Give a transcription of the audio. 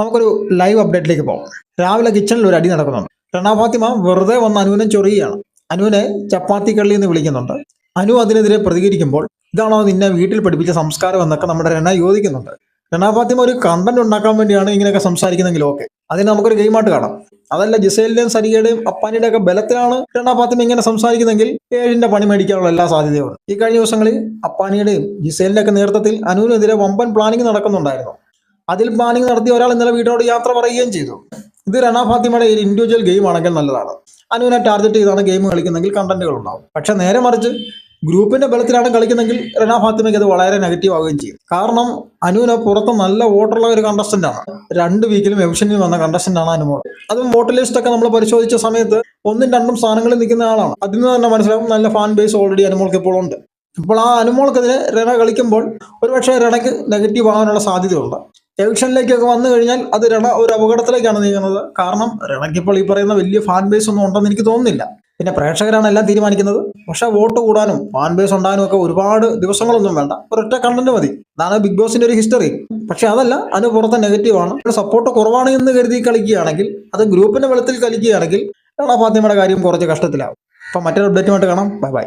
നമുക്കൊരു ലൈവ് അപ്ഡേറ്റിലേക്ക് പോകാം. രാവിലെ കിച്ചണിൽ ഒരു അടി നടക്കുന്നുണ്ട്. രണ ഫാത്തിമ വെറുതെ വന്ന് അനുവിനെ ചൊറിയുകയാണ്. അനുവിനെ ചപ്പാത്തി കള്ളി എന്ന് വിളിക്കുന്നുണ്ട്. അനു അതിനെതിരെ പ്രതികരിക്കുമ്പോൾ ഇതാണോ നിന്നെ വീട്ടിൽ പഠിപ്പിച്ച സംസ്കാരം എന്നൊക്കെ നമ്മുടെ രണ യോജിക്കുന്നുണ്ട് രണ ഫാത്തിമ ഒരു കണ്ടന്റ് ഉണ്ടാക്കാൻ വേണ്ടിയാണ് ഇങ്ങനെയൊക്കെ സംസാരിക്കുന്നെങ്കിൽ ഓക്കെ. അതിന് നമുക്കൊരു ഗെയിമായിട്ട് കാണാം. അതല്ല ജിസേലിന്റെയും സരികയുടെയും അപ്പാനിയുടെ ഒക്കെ ബലത്തിലാണ് രണ ഫാത്തിമ ഇങ്ങനെ സംസാരിക്കുന്നെങ്കിൽ ഏഴിന്റെ പണി മേടിക്കാനുള്ള എല്ലാ സാധ്യതയുണ്ട് ഈ കഴിഞ്ഞ ദിവസങ്ങളിൽ അപ്പാനിയുടെയും ജിസേലിന്റെ ഒക്കെ നേതൃത്വത്തിൽ അനുവിനെതിരെ വമ്പൻ പ്ലാനിങ് നടക്കുന്നുണ്ടായിരുന്നു. അതിൽ പ്ലാനിങ് നടത്തിയ ഒരാൾ ഇന്നലെ വീട്ടോട് യാത്ര പറയുകയും ചെയ്തു. ഇത് രണ ഫാത്തിമയുടെ ഒരു ഇൻഡിവിജ്വൽ ഗെയിം ആണെങ്കിൽ നല്ലതാണ്. അനുവിനെ ടാർഗറ്റ് ചെയ്താണ് ഗെയിം കളിക്കുന്നെങ്കിൽ കണ്ടന്റുകൾ ഉണ്ടാവും. പക്ഷെ നേരെ മറിച്ച് ഗ്രൂപ്പിന്റെ ബലത്തിലാണ് കളിക്കുന്നെങ്കിൽ റെന ഫാത്തിമയ്ക്ക് അത് വളരെ നെഗറ്റീവ് ആവുകയും ചെയ്യും. കാരണം അനുവിന് പുറത്ത് നല്ല വോട്ടുള്ള ഒരു കണ്ടസ്റ്റന്റ് ആണ്. രണ്ട് വീക്കിലും എവിഷനിൽ വന്ന കണ്ടസ്റ്റന്റ് ആണ് അനുമോൾ അതും വോട്ട് ലിസ്റ്റ് ഒക്കെ നമ്മൾ പരിശോധിച്ച സമയത്ത് ഒന്നും രണ്ടും സ്ഥാനങ്ങളിൽ നിൽക്കുന്ന ആളാണ്. അതിൽ നിന്ന് തന്നെ മനസ്സിലാവും നല്ല ഫാൻ ബേസ് ഓൾറെഡി അനുമോൾക്ക് ഇപ്പോൾ ഉണ്ട്. ഇപ്പോൾ ആ അനുമോൾക്കെതിരെ രണ കളിക്കുമ്പോൾ ഒരുപക്ഷെ രണയ്ക്ക് നെഗറ്റീവ് ആകാനുള്ള സാധ്യതയുണ്ട്. എവിക്ഷനിലേക്കൊക്കെ വന്നു കഴിഞ്ഞാൽ അത് രണ ഒരു അപകടത്തിലേക്കാണ് നീങ്ങുന്നത്. കാരണം രണയ്ക്ക് ഇപ്പോൾ ഈ പറയുന്ന വലിയ ഫാൻ ബേസ് ഒന്നും ഉണ്ടെന്ന് എനിക്ക് തോന്നുന്നില്ല. പിന്നെ പ്രേക്ഷകരാണ് എല്ലാം തീരുമാനിക്കുന്നത്. പക്ഷെ വോട്ട് കൂടാനും ഫാൻ ബേസ് ഉണ്ടാനും ഒക്കെ ഒരുപാട് ദിവസങ്ങളൊന്നും വേണ്ട. ഒരൊറ്റ കണ്ടന്റ് മതി. അതാണ് ബിഗ് ബോസിന്റെ ഒരു ഹിസ്റ്ററി പക്ഷെ അതല്ല അതിന് പുറത്തെ നെഗറ്റീവാണ് സപ്പോർട്ട് കുറവാണ് എന്ന് കരുതി കളിക്കുകയാണെങ്കിൽ അത് ഗ്രൂപ്പിന്റെ വെള്ളത്തിൽ കളിക്കുകയാണെങ്കിൽ രണ ഫാത്തിമയുടെ കാര്യം കുറച്ച് കഷ്ടത്തിലാവും. അപ്പം മറ്റൊരു അപ്ഡേറ്റുമായിട്ട് കാണാം. Bye bye